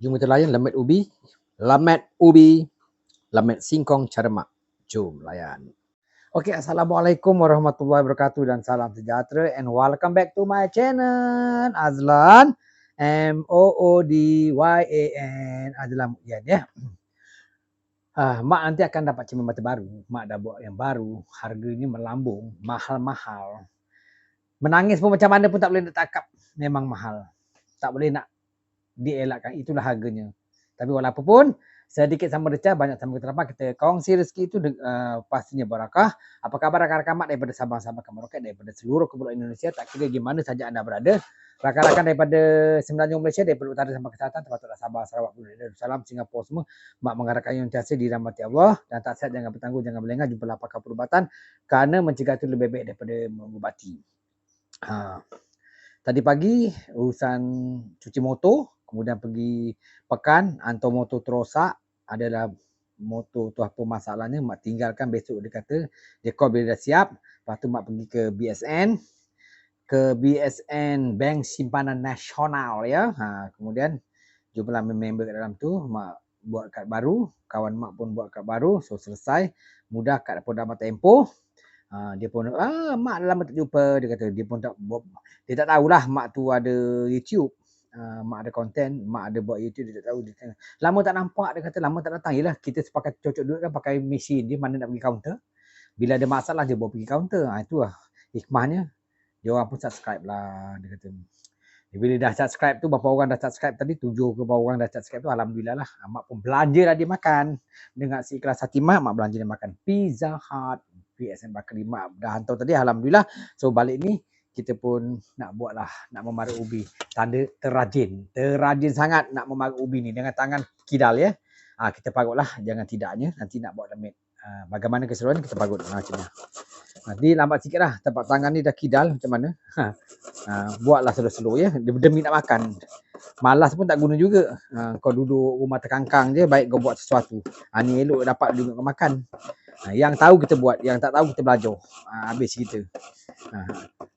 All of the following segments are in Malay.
Jom kita layan lemet ubi. Lemet ubi. Lemet singkong cermak. Jom layan. Okay, Assalamualaikum warahmatullahi wabarakatuh dan salam sejahtera and welcome back to my channel. Azlan. M-O-O-D-Y-A-N. Azlan Mu'yan ya. Uh, mak nanti akan dapat cermin mata baru. Mak dah buat yang baru. Harganya melambung. Mahal-mahal. Menangis pun macam mana pun tak boleh nak takap. Memang mahal. Tak boleh nak dielakkan. Itulah harganya. Tapi walaupun pun sedikit sama recah banyak sama keterapan kita kongsi rezeki itu uh, pastinya barakah. Apa khabar rakan-rakan mak daripada Sabang-Sabang ke Merauke daripada seluruh kepulauan Indonesia tak kira di mana saja anda berada. Rakan-rakan daripada Semenanjung Malaysia daripada utara sampai ke selatan termasuklah Sabah Sarawak Brunei Darussalam Singapura semua mak mengharapkan yang tiasa dirahmati Allah. Dan tak sihat jangan bertangguh jangan melengah jumpalah pakar perubatan kerana mencegah itu lebih baik daripada mengubati. Ha. Tadi pagi urusan cuci motor kemudian pergi pekan hantar motor terosak adalah motor tu apa masalahnya mak tinggalkan besok dia kata. Dia call bila dah siap lepas tu mak pergi ke BSN ke BSN Bank Simpanan Nasional ya. Ha, kemudian jumpalah member kat dalam tu mak buat kad baru kawan mak pun buat kad baru so selesai. Mudah kad pun dah tempoh. Ha, dia pun ah mak lama tak jumpa. Dia kata dia pun tak dia tak tahulah mak tu ada YouTube uh, mak ada konten, mak ada buat YouTube, dia tak tahu. Dia tanya, lama tak nampak, dia kata lama tak datang. Yelah, kita sepakat cocok duit kan pakai mesin dia, mana nak pergi counter. Bila ada masalah, dia bawa pergi counter. Ha, lah hikmahnya. Dia orang pun subscribe lah, dia kata. Bila dah subscribe tu, berapa orang dah subscribe tadi? Tujuh ke berapa orang dah subscribe tu, Alhamdulillah lah. Ha, mak pun belanja lah dia makan. Dengan si ikhlas hati mak, mak belanja dia makan. Pizza Hut, PSN Bakri, mak dah hantar tadi, Alhamdulillah. So balik ni, kita pun nak buatlah nak memarik ubi. Tanda terrajin terrajin sangat nak memarik ubi ni. Dengan tangan kidal ya. Ha, kita parutlah jangan tidaknya. Nanti nak buat lemit. Ha, bagaimana keseruan kita parut ha, macam ni. Nanti lambat sikit lah. Tempat tangan ni dah kidal macam mana. Ha, ha, buatlah slow-slow ya. Demi nak makan. Malas pun tak guna juga. Ha, kau duduk rumah terkangkang je baik kau buat sesuatu. Ha, ni elok dapat duduk makan ha, yang tahu kita buat yang tak tahu kita belajar ha, habis kita ha,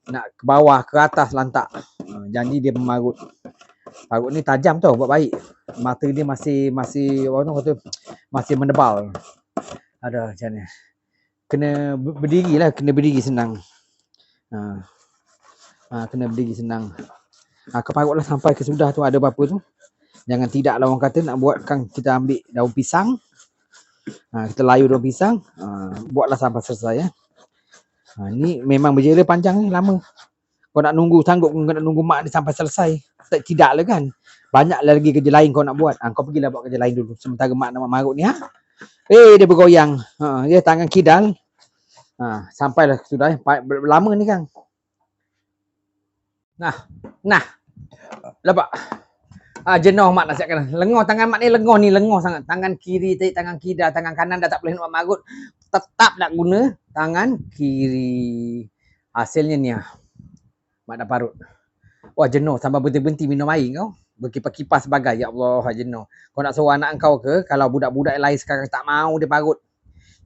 nak ke bawah ke atas lantak. Uh, janji dia memarut. Parut ni tajam tau buat baik. Mata dia masih masih orang kata masih menebal. Ada macam ni. Kena berdiri lah, kena berdiri senang. Ha. Ha, kena berdiri senang. Ha, keparutlah sampai ke sudah tu ada apa tu. Jangan tidak lah orang kata nak buatkan kita ambil daun pisang. Ha, kita layu daun pisang. Ha, buatlah sampai selesai ya. Ha, ni memang berjela panjang ni lama. Kau nak nunggu sanggup kau nak nunggu mak ni sampai selesai. Tak tidak lah kan. Banyak lagi kerja lain kau nak buat. Ha, kau pergilah buat kerja lain dulu. Sementara mak nak marut ni ha. Eh dia bergoyang. Ha, dia tangan kidal. Ha, sampailah sudah. Lama ni kan. Nah. Nah. Lepas. Ah jenuh mak nak siapkan. Lengoh tangan mak ni lengoh ni lengoh sangat. Tangan kiri tadi tangan kidal, tangan kanan dah tak boleh nak marut. Tetap nak guna tangan kiri. Hasilnya ni ah. Mak dah parut. Wah jenuh sampai berhenti-berhenti minum air kau. Berkipas-kipas sebagai ya Allah jenuh. Kau nak suruh anak kau ke kalau budak-budak lain sekarang tak mau dia parut.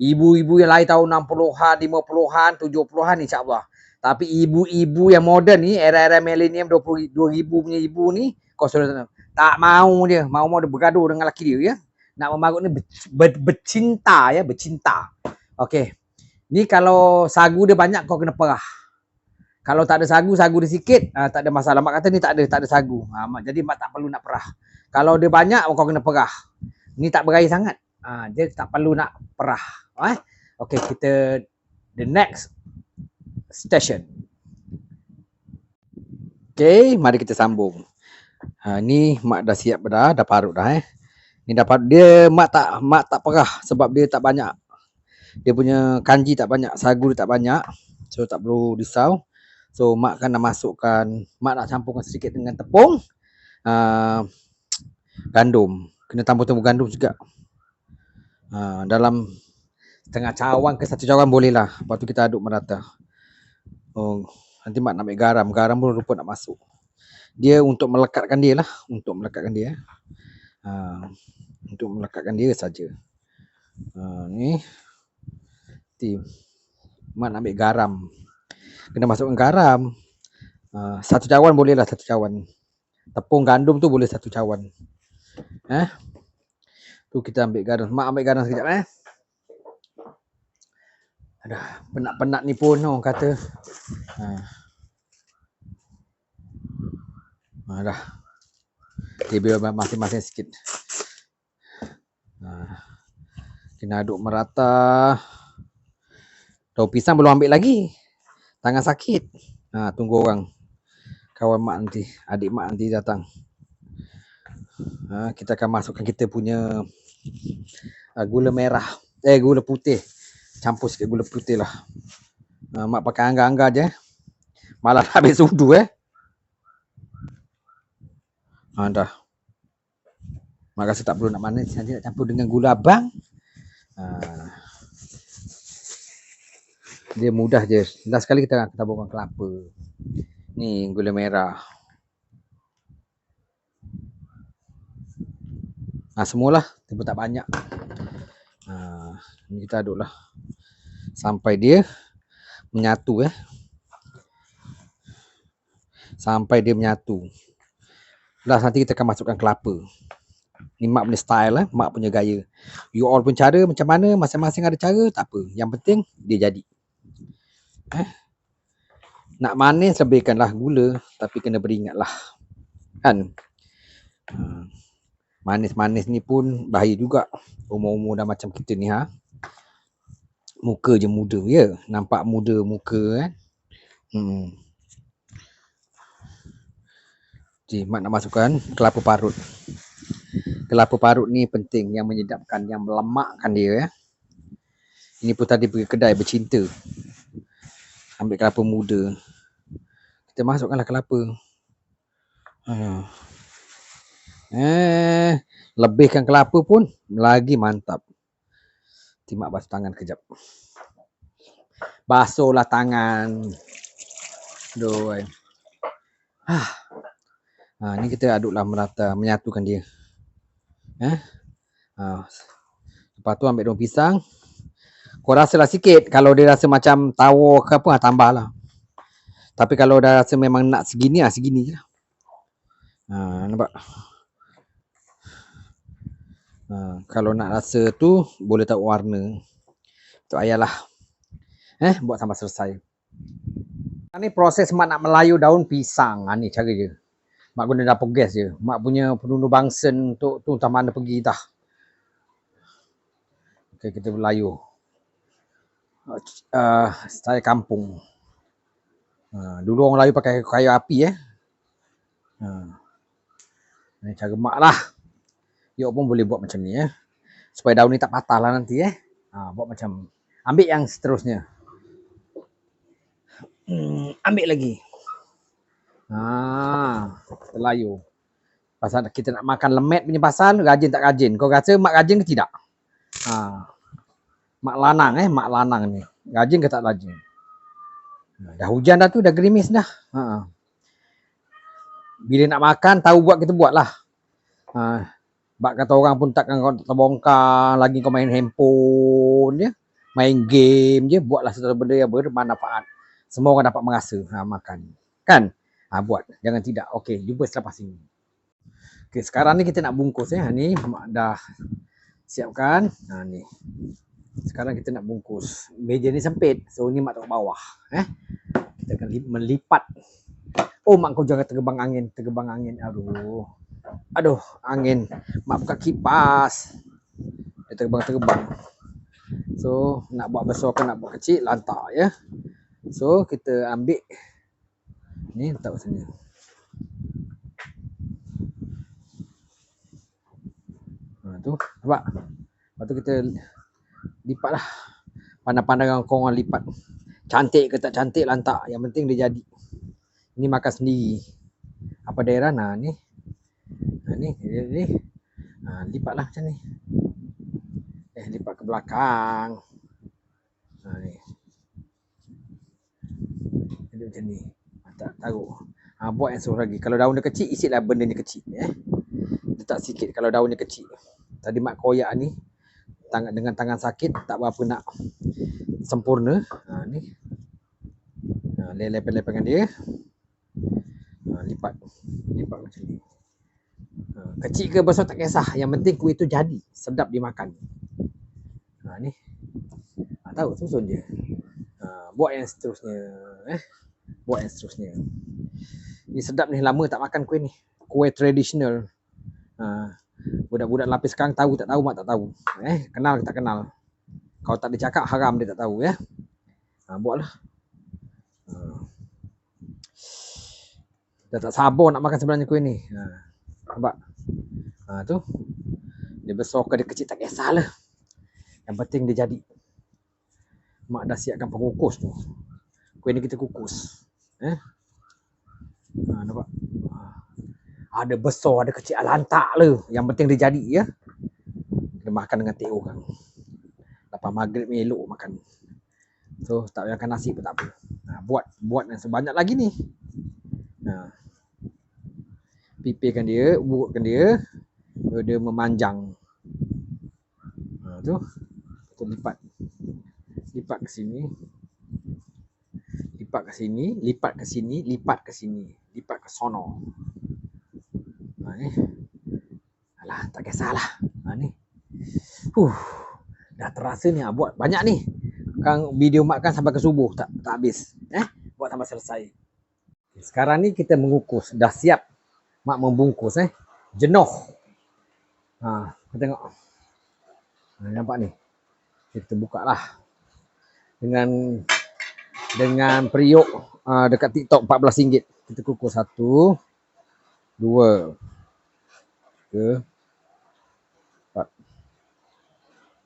Ibu-ibu yang lain tahun 60-an, 50-an, 70-an insya-Allah. Tapi ibu-ibu yang moden ni era-era milenium 20 2000 punya ibu ni kau suruh tak mau dia. Mau mau dia bergaduh dengan laki dia ya. Nak memarut ni ber, ber, bercinta ya bercinta. Okey. Ni kalau sagu dia banyak kau kena perah. Kalau tak ada sagu sagu dia sikit. Uh, tak ada masalah. Mak kata ni tak ada tak ada sagu. Ha, mak, jadi mak tak perlu nak perah. Kalau dia banyak kau kena perah. Ni tak berair sangat. Uh, dia tak perlu nak perah. Eh okey kita the next station. Okey mari kita sambung Ha, ni mak dah siap dah, dah parut dah eh. Ni dapat dia mak tak mak tak perah sebab dia tak banyak. Dia punya kanji tak banyak, sagu dia tak banyak. So tak perlu risau. So mak kan nak masukkan, mak nak campurkan sedikit dengan tepung. Uh, gandum. Kena tampur-tampur gandum juga. Uh, dalam setengah cawan ke satu cawan boleh lah. Lepas tu kita aduk merata. Oh, nanti mak nak ambil garam. Garam pun rupa nak masuk dia untuk melekatkan dia lah untuk melekatkan dia ha, untuk melekatkan dia saja ha, ni ti mak nak ambil garam kena masukkan garam ha, satu cawan boleh lah satu cawan tepung gandum tu boleh satu cawan Eh? Tu kita ambil garam. Mak ambil garam sekejap eh. Adah, penat-penat ni pun orang kata. Ha. Ha, dah. Biar masing-masing sikit. Ha. Kena aduk merata. Daun pisang belum ambil lagi. Tangan sakit. Ha, tunggu orang. Kawan mak nanti. Adik mak nanti datang. Ha, kita akan masukkan kita punya uh, gula merah. Eh, gula putih campur sikit gula putih lah. Uh, mak pakai anggar-anggar je. Malah habis sudu eh. Ha, dah. Mak rasa tak perlu nak manis. Nanti nak campur dengan gula abang. Uh, dia mudah je. Last sekali kita akan taburkan kelapa. Ni gula merah. Ha, semualah. Tapi tak banyak. Ha, ni kita aduk lah sampai dia menyatu eh. Sampai dia menyatu. Last nanti kita akan masukkan kelapa. Ni mak punya style eh, mak punya gaya. You all pun cara macam mana, masing-masing ada cara, tak apa. Yang penting dia jadi. Eh. Nak manis lebihkanlah gula tapi kena beringatlah. Kan? Ha. Manis-manis ni pun bahaya juga. Umur-umur dah macam kita ni ha muka je muda ya nampak muda muka kan hmm Jadi, mak nak masukkan kelapa parut kelapa parut ni penting yang menyedapkan yang melemakkan dia ya ini pun tadi pergi kedai bercinta ambil kelapa muda kita masukkanlah kelapa hmm. eh lebihkan kelapa pun lagi mantap Timak basuh tangan kejap. Basuhlah tangan. Aduh. Ha. Ha, ni kita aduklah merata, menyatukan dia. Eh? Ha. Lepas tu ambil daun pisang. Kau rasalah sikit. Kalau dia rasa macam tawar ke apa, ha, tambahlah. Tapi kalau dah rasa memang nak segini, ha, segini je lah. Ha, nampak? Ha, kalau nak rasa tu boleh tahu warna. Tu ayalah. Eh buat sampai selesai. Ini proses mak nak melayu daun pisang. Ha, ni cara je. Mak guna dapur gas je. Mak punya penunu bangsen tu tu entah mana pergi dah. Okey kita melayu. Uh, saya kampung. Uh, dulu orang Melayu pakai kayu api eh. Uh. Ini cara mak lah. Yok pun boleh buat macam ni ya. Supaya daun ni tak patah lah nanti eh. Ha, buat macam ambil yang seterusnya. Hmm, ambil lagi. Ha, terlayu. Pasal kita nak makan lemet punya pasal, rajin tak rajin. Kau rasa mak rajin ke tidak? Ha. Mak lanang eh, mak lanang ni. Rajin ke tak rajin? Ha, dah hujan dah tu, dah gerimis dah. Ha. Bila nak makan, tahu buat kita buat lah. Ha. Bak kata orang pun takkan kau terbongkar lagi kau main handphone je. Main game je. Buatlah sesuatu benda yang bermanfaat. Semua orang dapat merasa ha, makan. Kan? Ha, buat. Jangan tidak. Okey, jumpa selepas ini. Okey, sekarang ni kita nak bungkus ya. Ni dah siapkan. Ha, ni. Sekarang kita nak bungkus. Meja ni sempit. So ni mak taruh bawah. Eh? Kita akan melipat. Oh mak kau jangan tergebang angin. Tergebang angin. Aduh. Aduh, angin. Mak buka kipas. Dia terbang-terbang. So, nak buat besar ke nak buat kecil, lantak ya. So, kita ambil. Ni, letak kat sini. Ha, tu, nampak? Lepas tu kita lipat lah. Pandang-pandangan korang lipat. Cantik ke tak cantik, lantak. Yang penting dia jadi. Ini makan sendiri. Apa daerah? Nah, ni Ha, ni, ni, ni. Ha, lipatlah macam ni. Eh, lipat ke belakang. Ha, ni. Jadi macam ni. Tak taruh. Ha, buat yang suruh lagi. Kalau daun dia kecil, isilah benda ni kecil. Eh. Letak sikit kalau daun dia kecil. Tadi mak koyak ni. Tangan, dengan tangan sakit, tak berapa nak sempurna. Ha, ni. Ha, lepen-lepenkan dia. Ha, lipat. Lipat macam ni. Ha, kecil ke besar tak kisah. Yang penting kuih tu jadi. Sedap dimakan. Ha, ni. Ha, tahu susun je. Ha, buat yang seterusnya. Eh? Buat yang seterusnya. Ni sedap ni. Lama tak makan kuih ni. Kuih tradisional. Ha, budak-budak lapis sekarang tahu tak tahu mak tak tahu. Eh, kenal ke tak kenal. Kalau tak dicakap haram dia tak tahu ya. Ha, buatlah. Ha. Dah tak sabar nak makan sebenarnya kuih ni. Ha. Nampak? Ha tu. Dia besar ke dia kecil tak kisahlah. Yang penting dia jadi. Mak dah siapkan pengukus tu. Kuih ni kita kukus. Eh? Ha nampak? Ha. Ada besar, ada kecil, lantak lah. Yang penting dia jadi ya. Dia makan dengan teh orang. Lepas maghrib ni elok makan. So tak payah makan nasi pun tak apa. Ha, buat buat yang sebanyak lagi ni. Ha pipihkan dia, urutkan dia, dia memanjang. Ha, tu, tu lipat. Lipat ke sini. Lipat ke sini, lipat ke sini, lipat ke sini, lipat ke sono. Ha, ni. Alah, tak kisahlah. Ha, ni. Huh, dah terasa ni, ha, buat banyak ni. Kang video mak kan sampai ke subuh tak tak habis. Eh, buat sampai selesai. Sekarang ni kita mengukus, dah siap mak membungkus eh. Jenuh. Ha, kita tengok. Ha, nampak ni. Kita buka lah. Dengan dengan periuk uh, dekat TikTok RM14. Kita kukus satu. Dua. Tiga. Empat.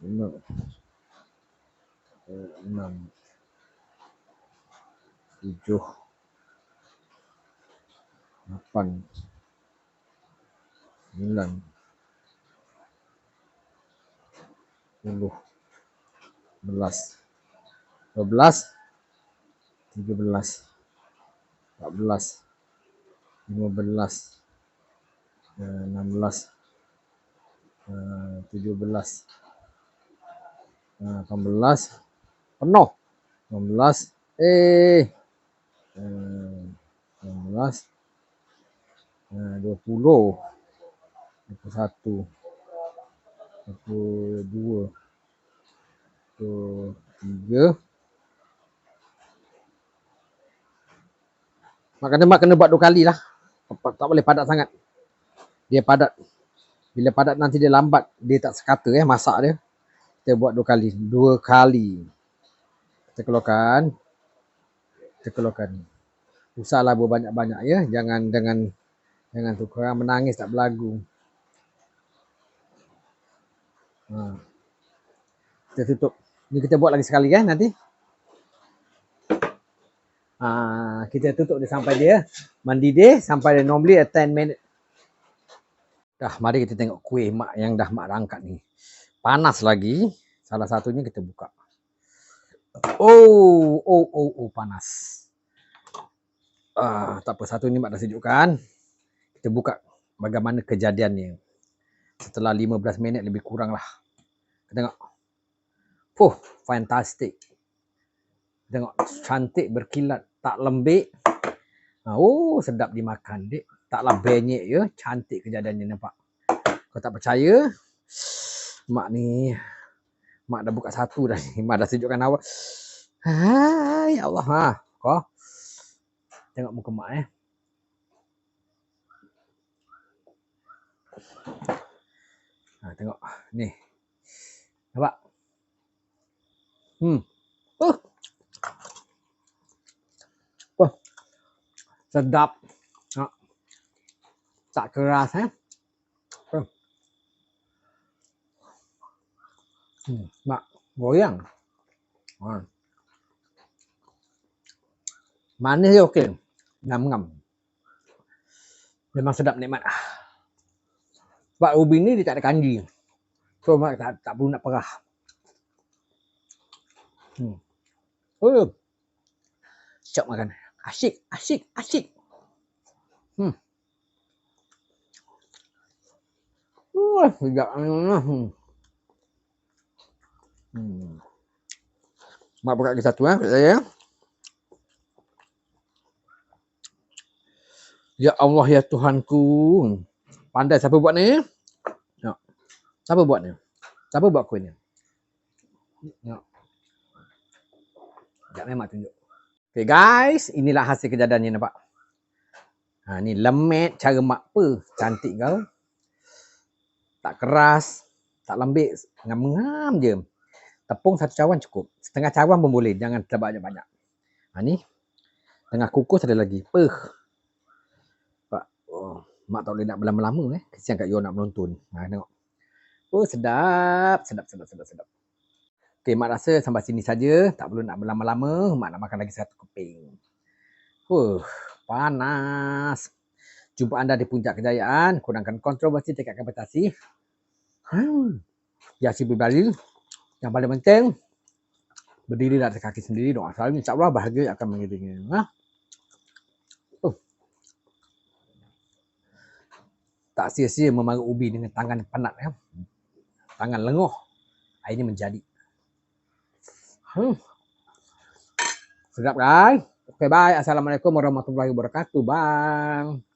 Lima. Enam. Tujuh. Lapan sembilan puluh belas dua belas tiga belas. empat belas. lima belas. eh, enam belas. eh, tujuh belas. eh, delapan belas. penuh. enam belas. eh enam belas. dua puluh. pukul satu. pukul dua. pukul tiga mak kena mak kena buat dua kali lah. Tak boleh padat sangat. Dia padat. Bila padat nanti dia lambat dia tak sekata eh masak dia. Kita buat dua kali. Dua kali. Kita keluarkan. Kita keluarkan. Usahlah berbanyak-banyak ya. Jangan dengan jangan tu korang menangis tak berlagu. Ha. Kita tutup. Ni kita buat lagi sekali kan nanti. Ha, kita tutup dia sampai dia mendidih sampai dia normally 10 minit. Dah, mari kita tengok kuih mak yang dah mak rangkat ni. Panas lagi. Salah satunya kita buka. Oh, oh, oh, oh, panas. Ah, tak apa, satu ni mak dah sejukkan. Kita buka bagaimana kejadiannya. Setelah 15 minit lebih kurang lah. Tengok. Fuh, fantastic. Tengok, cantik berkilat, tak lembik. Ha, oh, sedap dimakan, dik. Taklah benyek ya, cantik kejadiannya nampak. Kau tak percaya? Mak ni, mak dah buka satu dah ni. Mak dah sejukkan awal. Hai, ya Allah. Ha, kau. Tengok muka mak eh. Ha, tengok ni. Nampak? Hmm. Uh. Sedap. Ha. Tak keras eh. Hmm. Mak, goyang. Ha. Manis dia okey. Ngam-ngam. Memang sedap nikmat. Sebab ubi ni dia tak ada kanji. So mak tak, tak perlu nak perah. Hmm. Oh. Cok makan. Asyik, asyik, asyik. Hmm. Wah, sedap. Hmm. Hmm. Mak buka lagi satu eh, saya. Ya Allah ya Tuhanku. Pandai siapa buat ni? Tengok. Siapa buat ni? Siapa buat kuih ni? Tengok. Sekejap memang tunjuk. Okay guys, inilah hasil kejadiannya nampak. Ha ni lemet cara mak apa. Cantik kau. Tak keras, tak lembik, ngam-ngam je. Tepung satu cawan cukup. Setengah cawan pun boleh, jangan terlalu banyak-banyak. Ha ni tengah kukus ada lagi. Peh. Pak, oh, mak tak boleh nak berlama-lama eh. Kesian kat you nak menonton. Ha tengok. Oh sedap, sedap, sedap, sedap, sedap. Okey, mak rasa sampai sini saja. Tak perlu nak berlama-lama. Mak nak makan lagi satu keping. Huh, panas. Jumpa anda di puncak kejayaan. Kurangkan kontroversi, tingkatkan prestasi. Hmm. Ya, si berbalik. Yang paling penting, berdiri di atas kaki sendiri. Doa selalu. InsyaAllah bahagia akan mengiringi. Ha? Uh. Tak sia-sia memarut ubi dengan tangan penat. Ya? Tangan lenguh. Ini menjadi. Hmm. Sedap guys. Okay, bye. Assalamualaikum warahmatullahi wabarakatuh. Bye.